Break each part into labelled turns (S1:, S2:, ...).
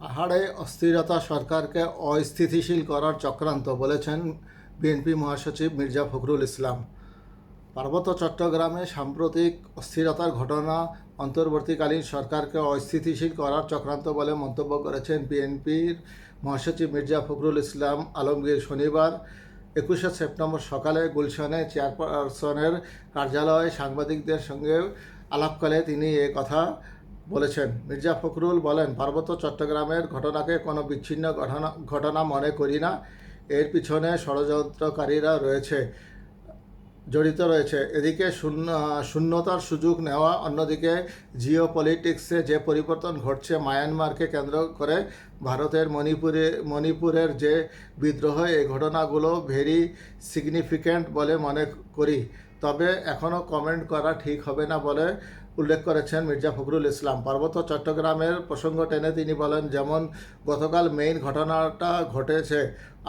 S1: পাহাড়ে অস্থিরতা সরকারকে অস্থিতিশীল করার চক্রান্ত বলেছেন বিএনপি মহাসচিব মির্জা ফখরুল ইসলাম। পার্বত্য চট্টগ্রামে সাম্প্রতিক অস্থিরতার ঘটনা অন্তর্বর্তীকালীন সরকারকে অস্থিতিশীল করার চক্রান্ত বলে মন্তব্য করেছেন বিএনপির মহাসচিব মির্জা ফখরুল ইসলাম আলমগীর শনিবার, একুশে সেপ্টেম্বর সকালে গুলশানে চেয়ারপারসনের কার্যালয়ে সাংবাদিকদের সঙ্গে আলাপকালে তিনি এ কথা বলেছেন, মির্জা ফখরুল বলেন, পার্বত্য চট্টগ্রামের ঘটনাকে কোনো বিচ্ছিন্ন ঘটনা ঘটনা মনে করি না। এর পিছনে ষড়যন্ত্রকারীরা রয়েছে, জড়িত রয়েছে। এদিকে শূন্য, শূন্যতার সুযোগ নেওয়া, অন্যদিকে জিও পলিটিক্সে যে পরিবর্তন ঘটছে, মায়ানমারকে কেন্দ্র করে ভারতের মণিপুরে, মণিপুরের যে বিদ্রোহ, এই ঘটনাগুলো ভেরি সিগনিফিক্যান্ট বলে মনে করি। তবে এখনও কমেন্ট করা ঠিক হবে না বলে উল্লেখ করেছেন মির্জা ফখরুল ইসলাম। পার্বত্য চট্টগ্রামের প্রসঙ্গ টেনে তিনি বলেন, যেমন গতকাল মেইন ঘটনাটা ঘটেছে,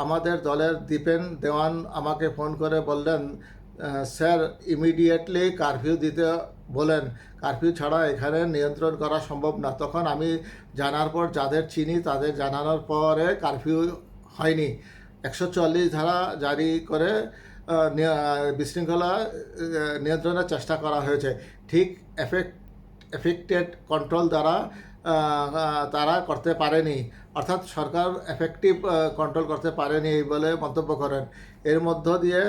S1: আমাদের দলের দীপেন দেওয়ান আমাকে ফোন করে বললেন স্যার ইমিডিয়েটলি কারফিউ দিতে বলেন। কারফিউ ছাড়া এখানে নিয়ন্ত্রণ করা সম্ভব না। তখন আমি জানার পর যাদের চিনি তাদের জানানোর পরে কারফিউ হয়নি। একশো চল্লিশ ধারা জারি করে বিশৃঙ্খলা নিয়ন্ত্রণের চেষ্টা করা হয়েছে। ঠিক এফেক্ট এফেক্টেড কন্ট্রোল দ্বারা তারা করতে পারেনি। অর্থাৎ সরকার এফেক্টিভ কন্ট্রোল করতে পারেনি এই বলে মন্তব্য করেন। এর মধ্য দিয়ে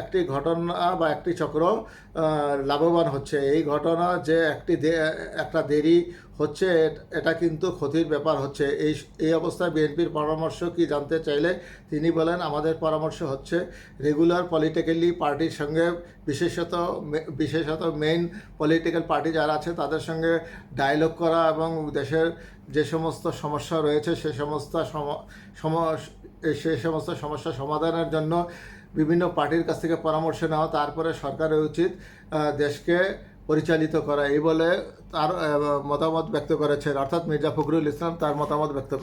S1: একটি ঘটনা বা একটি চক্র লাভবান হচ্ছে। এই ঘটনা যে একটি একটা দেরি হচ্ছে, এটা কিন্তু ক্ষতির ব্যাপার হচ্ছে। এই এই অবস্থায় বিএনপির পরামর্শ কি জানতে চাইলে তিনি বলেন, আমাদের পরামর্শ হচ্ছে রেগুলার পলিটিক্যালি পার্টির সঙ্গে, বিশেষত বিশেষত মেইন পলিটিক্যাল পার্টি যারা আছে, তাদের সঙ্গে ডায়লগ করা এবং দেশের যে সমস্ত সমস্যা রয়েছে, সে সমস্ত সম- সম- সে সমস্ত সমস্যা সমাধানের জন্য বিভিন্ন পার্টির কাছ থেকে পরামর্শ নেওয়া তারপরে সরকারের উচিত দেশকে পরিচালিত করা। এই বলে তার মতামত ব্যক্ত করেছেন। অর্থাৎ মির্জা ফখরুল ইসলাম তার মতামত ব্যক্ত